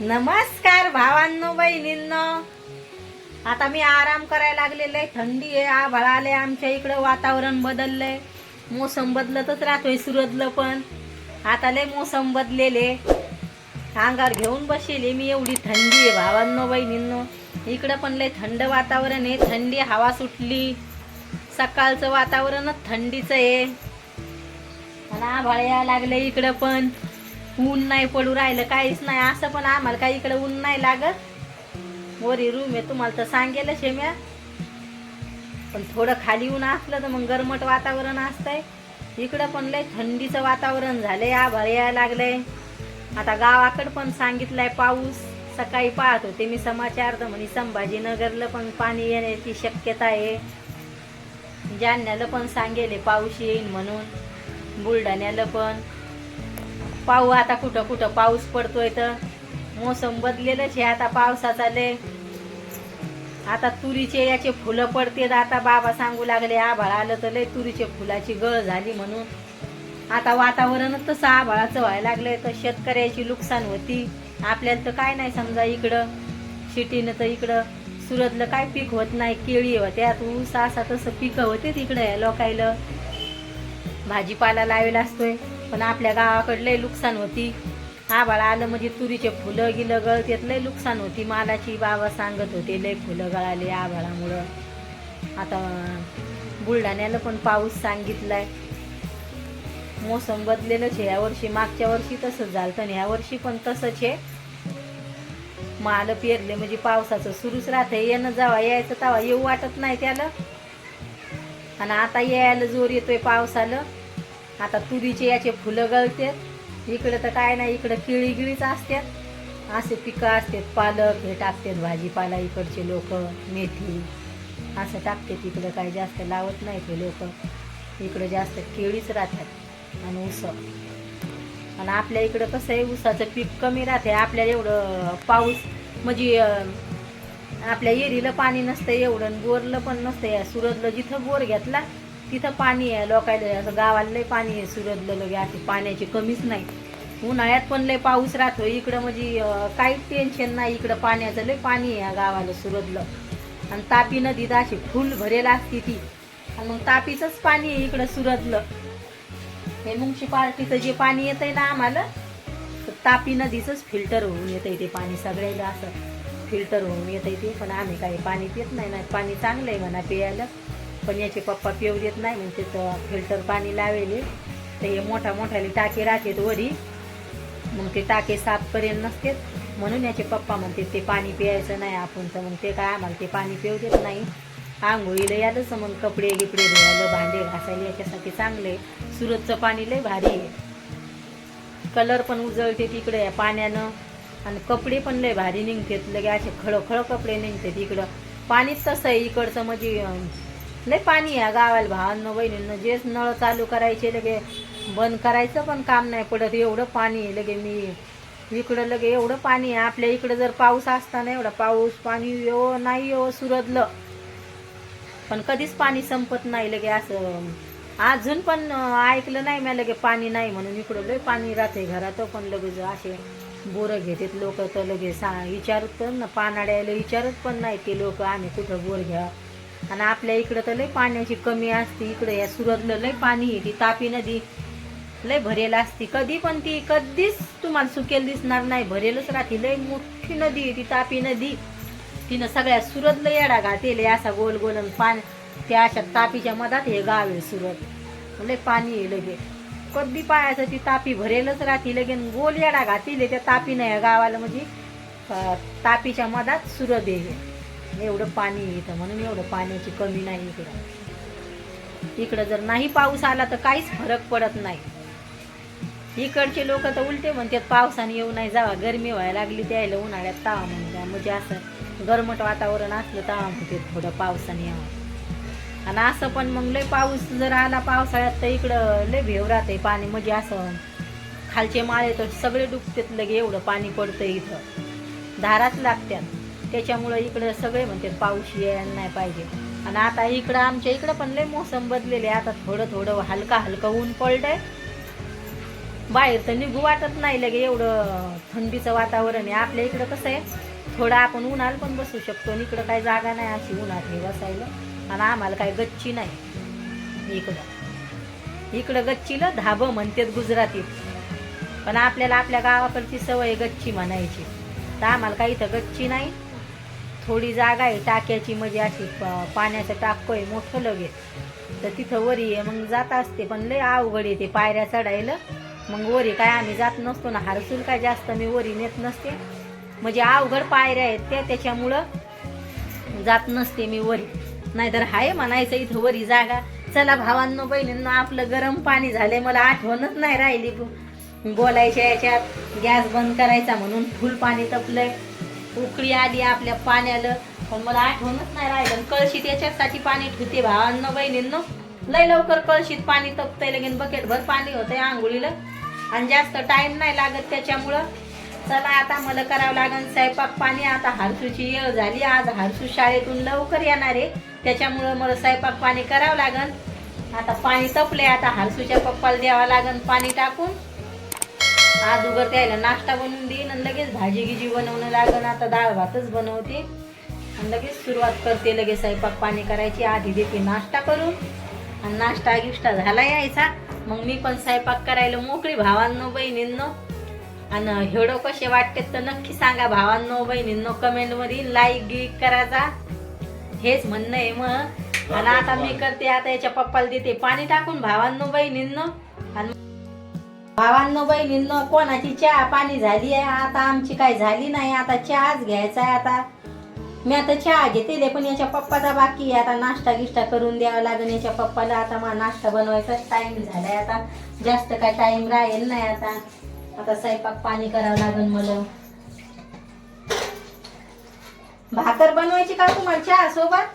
नमस्कार भावांनो बहिणींनो. आता मी आराम करायला लागलेले थंडी आहे आभाळ आले आमच्या इकडं वातावरण बदललंय. मोसम बदलतच राहतोय सुरतलं पण. आता लय मोसम बदलेले. अंगावर घेऊन बसेले मी एवढी थंडी आहे भावांनो बहिणींनो. इकडं पण लय थंड वातावरण आहे थंडी हवा सुटली. सकाळचं वातावरणच थंडीचं आहे. आणि आभाळ यायला लागलं इकडं पण. ऊन नाही पडू राहिलं काहीच नाही. असं पण आम्हाला काही इकडे ऊन नाही लागत. वरी रूम आहे तुम्हाला तर सांगेलच आहे म्या. पण थोडं खाली ऊन असलं तर मग गरमट वातावरण असतंय. इकडं पण लय थंडीचं वातावरण झालंय आभाळ यायला लागलंय. आता गावाकडं पण सांगितलंय पाऊस. सकाळी पाहत होते मी समाचार तर म्हणे संभाजीनगरला पण पाणी येण्याची शक्यता आहे. जालन्याला पण सांगेले पाऊस येईल म्हणून. बुलढाण्याला पण. पाहू आता कुठं कुठं पाऊस पडतोय तर. मोसम बदलेलंच हे आता पावसाचा लय. आता तुरीचे याचे फुलं पडतेत आता बाबा सांगू लागले आभाळ आलं तर लय तुरीचे फुलाची गळ झाली म्हणून. आता वातावरणच तसं आभाळाचं व्हायला लागलंय तर शेतकऱ्याची नुकसान होती. आपल्याला तर काय नाही समजा इकडं. शिटीनं तर इकडं. सुरतलं काय पीक होत नाही केळी होत्यात ऊस असा तसं पिकं होते तिकडं या लोकायला. भाजीपाला लावेला असतोय. पण आपल्या गावाकडं लय नुकसान होती. आभाळ आलं म्हणजे तुरीचे फुलं गिलं गळतेत लय नुकसान होती. मालाची बाबा सांगत होते लय फुलं गळाले आभाळामुळं. आता बुलढाण्याला पण पाऊस सांगितलाय. मोसम बदलेलंच आहे. या वर्षी मागच्या वर्षी तसंच झालं आणि ह्या वर्षी पण तसंच आहे. माल पेरले म्हणजे पावसाचं सुरूच राहतंय. येणं जावा यायचं तवा येऊ वाटत नाही त्याला. आणि आता यायला जोर येतोय पावसाला. आता तुरीचे याचे फुलं गळतात. इकडं तर काय नाही इकडं केळी गिळीच असतात असे पिकं असतात पालक हे टाकतात भाजीपाला इकडचे लोक मेथी. असं टाकतात इकडं काय जास्त लावत नाहीत हे लोक. इकडं जास्त केळीच राहतात आणि ऊस आणि आपल्या इकडं कसं आहे ऊसाचं पीक कमी राहते. आपल्या एवढं पाऊस म्हणजे आपल्या एरीला पाणी नसतं एवढं बोरलं पण नसतं. या सुरतला जिथं बोर घेतला तिथं पाणी आहे लोकायला असं गावाला लय पाणी आहे सुरतलं लगे अशी पाण्याची कमीच नाही. उन्हाळ्यात पण लय पाऊस राहतो इकडं म्हणजे काही काहीच टेन्शन नाही इकडं पाण्याचं लय पाणी आहे गावाला सुरतलं. आणि तापी नदीत अशी फुल भरेल असती ती. आणि मग तापीचंच पाणी आहे इकडं सुरतलं. हे म्युन्सिपाल्टीचं जे पाणी येतंय ना आम्हाला तर तापी नदीचंच फिल्टर होऊन येतंय ते पाणी सगळ्याला असं फिल्टर होऊन येतंय ते पण आम्ही काही पाणी पित नाही ना पाणी चांगलं आहे म्हणा प्यायला पण याचे पप्पा पिऊ देत नाही मग त्याचं फिल्टर पाणी लावेले. तर हे मोठा मोठाले टाके राहतात वरी मग ते टाके साफ करेल नसतात. म्हणून याचे पप्पा म्हणते ते पाणी प्यायचं नाही आपण तर मग ते काय आम्हाला ते पाणी पिऊ देत नाही. आंघोळीला यालंच मग कपडे गिपडे धुवायला भांडे घासायला याच्यासाठी चांगले. सुरतचं पाणी लय भारी आहे. कलर पण उजळते तिकडे या पाण्यानं. आणि कपडे पण लय भारी निघतात. लगे असे खळखळ कपडे निघतात इकडं. पाणीच तसं आहे इकडचं म्हणजे लय पाणी आहे गावाला भावांना बहिणींना जेच नळ चालू करायचे लगे बंद करायचं पण काम नाही पडत. एवढं पाणी आहे लगे मी इकडं लगे एवढं पाणी आहे. आपल्या इकडं जर पाऊस असताना एवढा पाऊस पाणी येवो नाही येवो सुरदलं. पण कधीच पाणी संपत नाही लगे असं. अजून पण ऐकलं नाही मी लगे पाणी नाही म्हणून. इकडं लय पाणी राहते घरात पण लगेच असे बोरं घेतात लोक तर लगे सा विचारत पण ना पानाड्याला विचारत पण नाही ते लोक आम्ही कुठं बोर घ्या. आणि आपल्या इकडं तर लय पाण्याची कमी असते. इकडं या सुरतलं लय पाणी आहे. ती तापी नदी लय भरेल असती. कधी पण ती कधीच तुम्हाला सुकेल दिसणार नाही. भरेलच राहते. लय मोठी नदी आहे ती तापी नदी. तिनं सगळ्या सुरतला येडा घातेले असा गोल गोल आणि पाणी त्या अशा तापीच्या मधात हे गाव आहे सुरत. लय पाणी आहे लगे. कधी पायाचं ती तापी भरेलच राहते. लगेन गोल येडा घातील त्या तापीनं या गावाला म्हणजे तापीच्या मधात सुरत आहे एवढं पाणी येतं म्हणून एवढं पाण्याची कमी नाही इकडं. इकडं जर नाही पाऊस आला तर काहीच फरक पडत नाही. इकडचे लोक तर उलटे म्हणतात पावसाने येऊ नाही जावा गरमी व्हायला लागली त्याला उन्हाळ्यात तावा म्हणतात म्हणजे असं गरमट वातावरण असलं तावा म्हणते थोडं पावसाने यावं. आणि असं पण मग लय पाऊस जर आला पावसाळ्यात तर इकडं लय भेव राहते पाणी. म्हणजे असं खालचे माळे तर सगळे डुबतात लगे एवढं पाणी पडतं इथं. धाराच लागतात त्याच्यामुळं इकडं सगळे म्हणतात पाऊस यायला नाही पाहिजे. आणि आता इकडं आमच्या इकडं पण लय मोसम बदलेले आता थोडं थोडं हलका हलका ऊन पडलंय. बाहेर तर निघू वाटत नाही लगे एवढं थंडीचं वातावरण आहे. आपल्या इकडं कसं आहे थोडं आपण उन्हाला पण बसू शकतो आणि इकडं काही जागा नाही अशी उन्हात हे बसायला. आणि आम्हाला काही गच्ची नाही इकडं. इकडं गच्चीला धाबं म्हणतात गुजरातीत पण आपल्याला आपल्या गावाकडची सवय गच्ची म्हणायची. तर आम्हाला काही इथं गच्ची नाही. थोडी जागा आहे टाक्याची म्हणजे अशी पाण्याचं टाकं आहे मोठं लगेच. तर तिथं वरी आहे मग जात असते पण लय अवघड येते पायऱ्या चढायला. मग वरी काय आम्ही जात नसतो ना हरसूल काय जास्त मी वरी नेत नसते. म्हणजे अवघड पायऱ्या आहेत त्या त्याच्यामुळं जात नसते मी वरी. नाहीतर हाय म्हणायचं इथं वरी जागा. चला भावांनो बहिणींना आपलं गरम पाणी झालंय मला आठवणच नाही राहिली. बोलायच्या याच्यात गॅस बंद करायचा म्हणून फुल पाणी तपलंय. उकळी आली आपल्या पाण्याला. पण मला आठवणच नाही राहिलं. आणि कळशीत याच्यासाठी पाणी ठेवते भावांना बहिणींनो लय लवकर कळशीत पाणी तपतंय लगेन. बकेटभर पाणी होतंय आंघोळीला. आणि जास्त टाईम नाही लागत त्याच्यामुळं. चला आता मला करावं लागेल स्वयंपाक पाणी. आता हारसूची येळ झाली. आज हारसू शाळेतून लवकर येणार आहे. त्याच्यामुळं मला स्वयंपाक पाणी करावं लागन. आता पाणी तपले आता हारसूच्या पप्पाला द्यावं लागन पाणी टाकून. आज उगर त्याला नाश्ता बनवून देईन आणि लगेच भाजी गिजी बनवणं लागण आता डाळ भातच बनवते. आणि लगेच सुरुवात करते लगेच स्वयंपाक पाणी करायची. आधी देते नाश्ता करून. आणि नाश्ता गिष्टा झाला यायचा. मग मी पण स्वयंपाक करायला मोकळी. भावांनो बहिणींनो. आणि हेडो कसे वाटते तर नक्की सांगा. भावांनो बहिणींनो कमेंटमध्ये लाईक गिक करायचा हेच म्हणणं आहे मग. आणि आता मी करते आता याच्या पप्पाला देते पाणी टाकून. भावांनो बहिणींनो. भावांनो बहिणींनो कोणाची चहा पाणी झाली आहे? आता आमची काय झाली नाही? आता चहाच घ्यायचा आहे आता. मी आता चहा घेते पण याच्या पप्पाचा बाकी आहे. आता नाश्ता गिष्टा करून द्यावा लागेल याच्या पप्पाला. आता मला नाश्ता बनवायचाच झाला झालाय आता. जास्त काय टाईम राहील नाही आता. आता स्वयंपाक पाणी करावं लागेल मला. भाकर बनवायची का तुम्हाला चहा सोबत?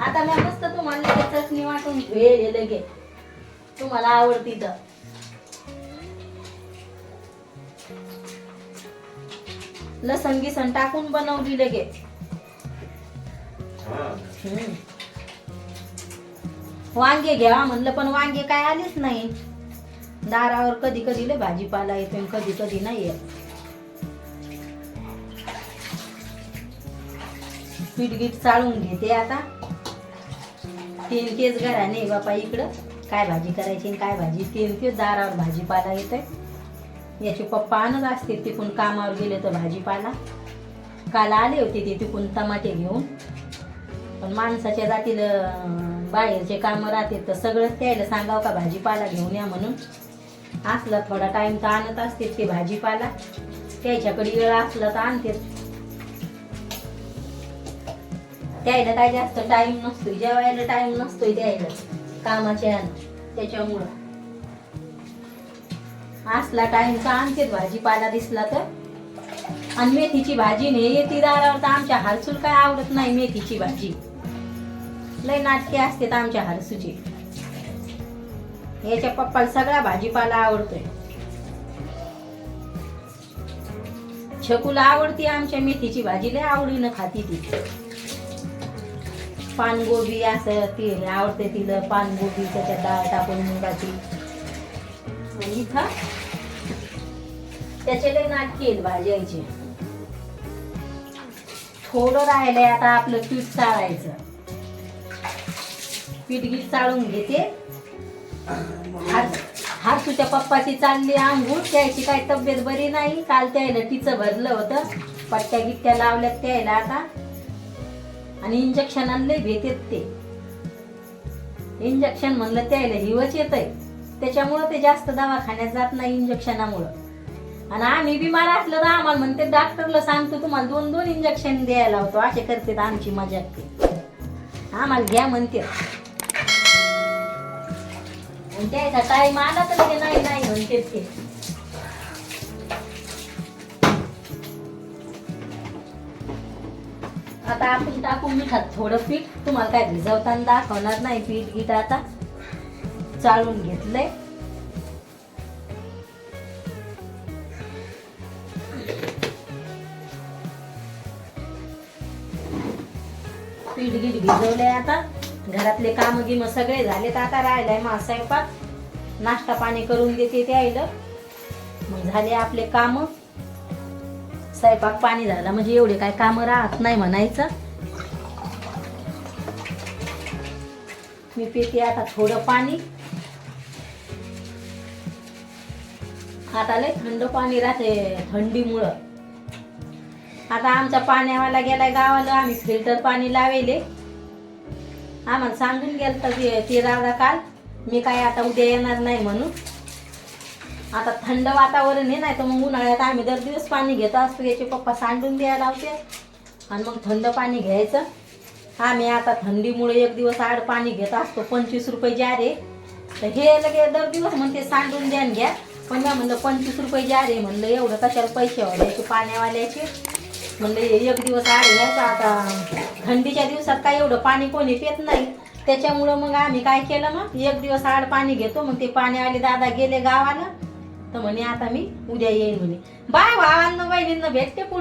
आता मी मस्त तुम्हाला लगेच चटणी वाटून ठेवेल लगे. तुम्हाला आवडती तर. लसण गिसण टाकून बनवली लगेच हा. हम्म. वांगे घ्यावा म्हणलं पण वांगे काय आलेच नाही. दारावर कधी कधी लय भाजीपाला येतो कधी कधी नाही येत. पीठ गीठ चाळून घेते आता. तीन तेच घराने बापा इकडं काय भाजी करायची आणि काय भाजी? तीन तेच दारावर भाजीपाला येतोय. याचे पप्पा आणत असतील तिकून कामावर गेले तर भाजीपाला. काल आले होते ते तिकून टमाटे घेऊन. पण माणसाच्या जातील बाहेरचे कामं राहते तर सगळंच त्यायला सांगावं का भाजीपाला घेऊन या म्हणून. असला थोडा टाइम तर आणत असते ते भाजीपाला. त्याच्याकडे वेळ असला तर आणते द्यायला काय जास्त टाइम नसतोय. जेवायला टाइम नसतोय द्यायला. कामाच्या यानं त्याच्यामुळं. असला टाइम तर आणते भाजीपाला दिसला तर. आणि मेथीची भाजी ने येते दारावर तर आमच्या हरसूल काय आवडत नाही मेथीची भाजी. लय नाटके असते आमच्या हरसूची. याच्या पप्पाला सगळा भाजीपाला आवडतोय. छकूला आवडती आमच्या मेथीची भाजी. लय आवडीनं खाती ती. पानगोबी असं ती आवडते तिला पानगोबी त्याच्यात डाळ टाकून मुगाची. आणि इथं त्याचे लय नाटके आहेत भाज्याचे थोडं राहिलंय आता आपलं पीठ चाळायचं. पीठ गीठ चाळून घेते. हारसूच्या पप्पाची चालली आंघोळ त्याची काय तब्येत बरी नाही. काल त्याला तिचं भरलं होतं. पट्ट्या गिट्ट्या लावल्यात त्याला आता. आणि इंजेक्शन आणले भेटेत ते. इंजेक्शन म्हणलं त्याला हिवच येत आहे त्याच्यामुळं ते जास्त दवाखान्यात जात नाही इंजेक्शनामुळं आणि आम्ही बिमार असलं तर आम्हाला म्हणते डॉक्टरला सांगतो तुम्हाला दोन दोन इंजेक्शन द्यायला होतो. असे करते आमची मजा ते. आम्हाला घ्या म्हणते. आणि त्याचा टाईम आला तर ते नाही नाही म्हणते ते. आता आपण टाकू मिठात थोडं पीठ. तुम्हाला काय भिजवताना दाखवणार नाही पीठ गीठ आता चाळून घेतलंय. पीठ गीठ भिजवलंय आता. घरातले काम गिम सगळे झाले तर आता राहिलाय मा स्वयंपाक. नाश्ता पाणी करून देते ते आईलं. मग झाले आपले काम. स्वयंपाक पाणी झाला म्हणजे एवढे काय काम राहत नाही म्हणायचं. मी पिते आता थोडं पाणी. आता लय थंड पाणी राहते थंडीमुळं. आता आमच्या पाण्यावाला गेलाय गावाला आम्ही फिल्टर पाणी लावेले. आम्हाला सांगून गेलं तर ते रावला काल मी काय आता उद्या येणार नाही म्हणून. आता थंड वातावरण आहे नाही तर मग उन्हाळ्यात आम्ही दर दिवस पाणी घेत असतो. याचे पप्पा सांडून द्यायला लावते. आणि मग थंड पाणी घ्यायचं. आम्ही आता थंडीमुळे एक दिवस आड पाणी घेत असतो. पंचवीस रुपये जार आहे. तर हे लगे दर दिवस म्हणते सांडून द्या न घ्या. पण मी म्हणलं पंचवीस रुपये जार आहे. म्हणलं एवढं कशाला पैसे द्यायचे पाण्यावाल्याचे? म्हणलं हे एक दिवस आड घ्यायचं आता थंडीच्या दिवसात काय एवढं पाणी कोणी पेत नाही. त्याच्यामुळं मग आम्ही काय केलं मग? एक दिवस आड पाणी घेतो. मग ते पाण्यावाले दादा गेले गावाला. तर म्हणे आता मी उद्या येईन म्हणे. बाय भावांना बहिणींना भेटते पुढे